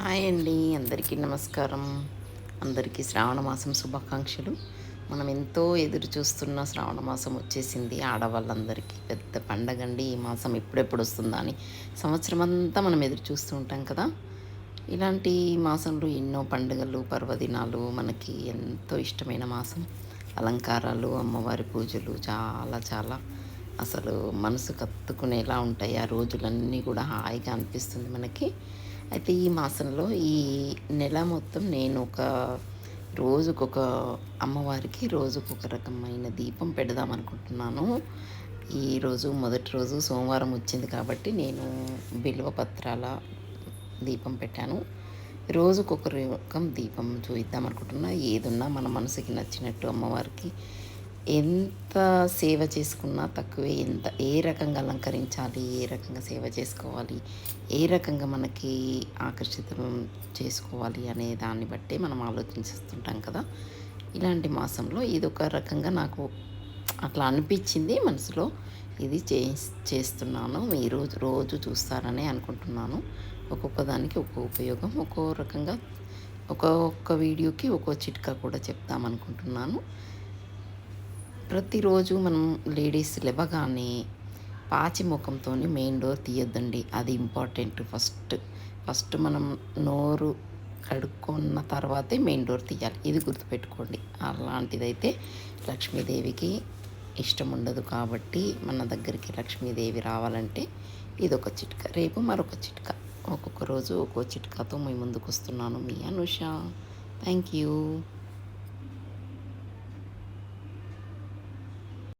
Hi అండి అందరికీ నమస్కారం. అందరికీ శ్రావణ మాసం శుభాకాంక్షలు. మనం ఎంతో ఎదురు చూస్తున్న శ్రావణ మాసం వచ్చేసింది ఆడవాళ్ళందరికీ. పెద్ద పండగ అండి ఈ మాసం ఎప్పుడెప్పుడు వస్తుందా అని సంవత్సరం అంతా మనం ఎదురు చూస్తూ ఉంటాం కదా. ఇలాంటి మాసంలో ఎన్నో పండుగలు పర్వదినాలు మనకి ఎంతో ఇష్టమైన మాసం. అలంకారాలు అమ్మవారి పూజలు చాలా చాలా అసలు మనసు కత్తుకునేలా ఉంటాయి. ఆ రోజులన్నీ కూడా హాయిగా అనిపిస్తుంది మనకి. అయితే ఈ మాసంలో ఈ నెల మొత్తం నేను ఒక రోజుకొక అమ్మవారికి రోజుకొక రకమైన దీపం పెడదాం అనుకుంటున్నాను. ఈరోజు మొదటి రోజు సోమవారం వచ్చింది కాబట్టి నేను బిల్వ పత్రాల దీపం పెట్టాను. రోజుకొక రకం దీపం చూద్దాం అనుకుంటున్నా. ఏదున్నా మన మనసుకి నచ్చినట్టు అమ్మవారికి ఎంత సేవ చేసుకున్నా తక్కువే ఎంత ఏ రకంగా అలంకరించాలి ఏ రకంగా సేవ చేసుకోవాలి ఏ రకంగా మనకి ఆకర్షితం చేసుకోవాలి అనే దాన్ని బట్టే మనం ఆలోచించేస్తుంటాం కదా. ఇలాంటి మాసంలో ఇది ఒక రకంగా నాకు అట్లా అనిపించింది మనసులో. ఇది చే చేస్తున్నాను మీరు రోజు చూస్తారని అనుకుంటున్నాను. ఒక్కొక్క దానికి ఒక్కో ఉపయోగం ఒక్కో రకంగా ఒక్కొక్క వీడియోకి ఒక్కో చిట్కా కూడా చెప్తామనుకుంటున్నాను ప్రతిరోజు మనం లేడీస్ లేవగానే పాచి ముఖంతో మెయిన్ డోర్ తీయొద్దండి. అది ఇంపార్టెంట్ ఫస్ట్. ఫస్ట్ మనం నోరు కడుక్కున్న తర్వాతే మెయిన్ డోర్ తీయాలి. ఇది గుర్తుపెట్టుకోండి. అలాంటిదైతే లక్ష్మీదేవికి ఇష్టం ఉండదు కాబట్టి మన దగ్గరికి లక్ష్మీదేవి రావాలంటే ఇది ఒక చిట్కా. రేపు మరొక చిట్కా. ఒక్కొక్క రోజు ఒక్కో చిట్కాతో మీ ముందుకు వస్తున్నాను మీ అనుష. Thank you.